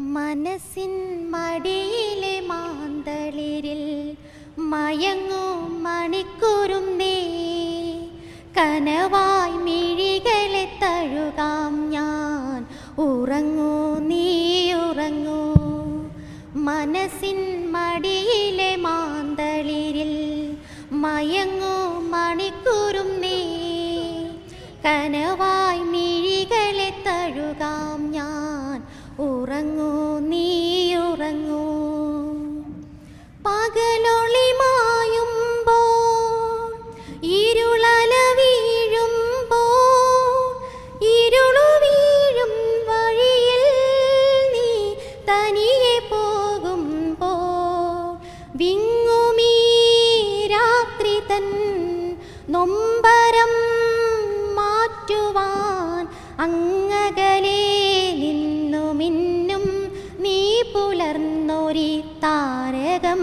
മനസ്സിൻ മടിയിലെ മാന്തളിരിൽ മയങ്ങൂ മണിക്കൂറുന്നേ കനവായി മിഴികളെ തഴുകാം ഞാൻ. ഉറങ്ങൂ നീ ഉറങ്ങൂ. മനസ്സിൻ മടിയിലെ മാന്തളിരിൽ മയങ്ങൂ മണിക്കൂറും നീ. കനവായി മിഴികളെ തഴുകാം ഞാൻ. ഉറങ്ങൂ നീ ഉറങ്ങൂ. പകലൊളി മായുമ്പോൾ ഇരുളല വീഴുമ്പോൾ ഇരുളു വീഴും വഴിയിൽ നീ തനിയെ പോകുമ്പോൾ. വിങ്ങുമീ രാത്രി തൻ നൊമ്പരം മാറ്റുവാൻ അങ്ങകലെ താരകം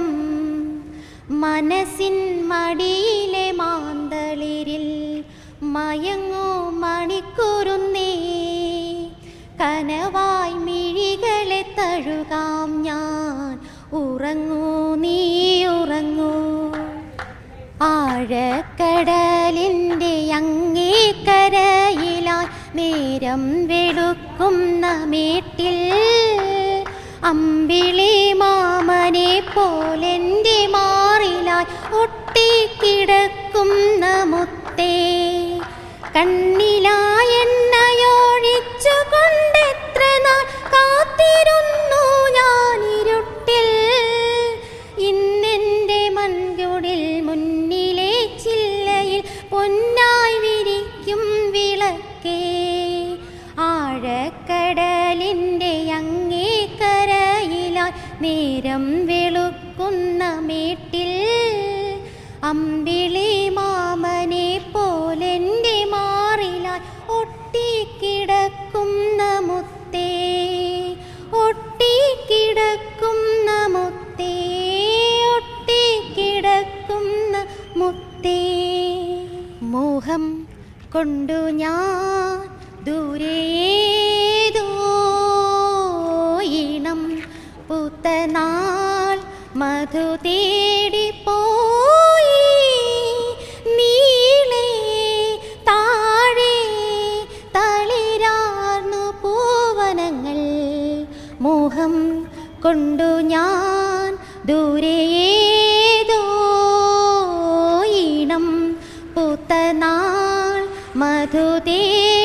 മനസ്സിൻ മടിയിലെ മാന്തളിരിൽ മയങ്ങോ മണിക്കൂറുന്നേ. കനവായി മിഴികളെ തഴുകാം ഞാൻ. ഉറങ്ങൂ നീ ഉറങ്ങൂ. ആഴക്കടലിന്റെ അങ്ങേക്കരയിലായി നേരം വെളുക്കുന്ന മേട്ടിൽ അമ്പിളി മാമനെ പോലെന്റെ മാറിലായി ഒട്ടിക്കിടക്കുന്ന മുത്തേ. കണ്ണിലായെണ്ണയൊഴിച്ചു കൊണ്ടെത്ര ചില്ലയിൽ വിളക്കേ. ആഴക്കടലിന്റെ അങ്ങേക്കരയിലായി നേരം വെളുക്കുന്ന മേട്ടിൽ അമ്പിളി മാമനെ പോലെന്റെ മാറിലായി ഒട്ടിക്കിടക്കുന്ന മുത്തേ ഒട്ടിക്കിടക്കുന്ന മുത്തേ ഒട്ടിക്കിടക്കുന്ന മുത്തേ. മോഹം കൊണ്ടു ഞാൻ പൂത്തനാൾ മധു തേടിപ്പോയി നീളേ താഴെ തളിരാർന്നു പൂവനങ്ങൾ. മോഹം കൊണ്ടു ഞാൻ ദൂരേതോ ഈണം. പൂത്തനാൾ മധു തേ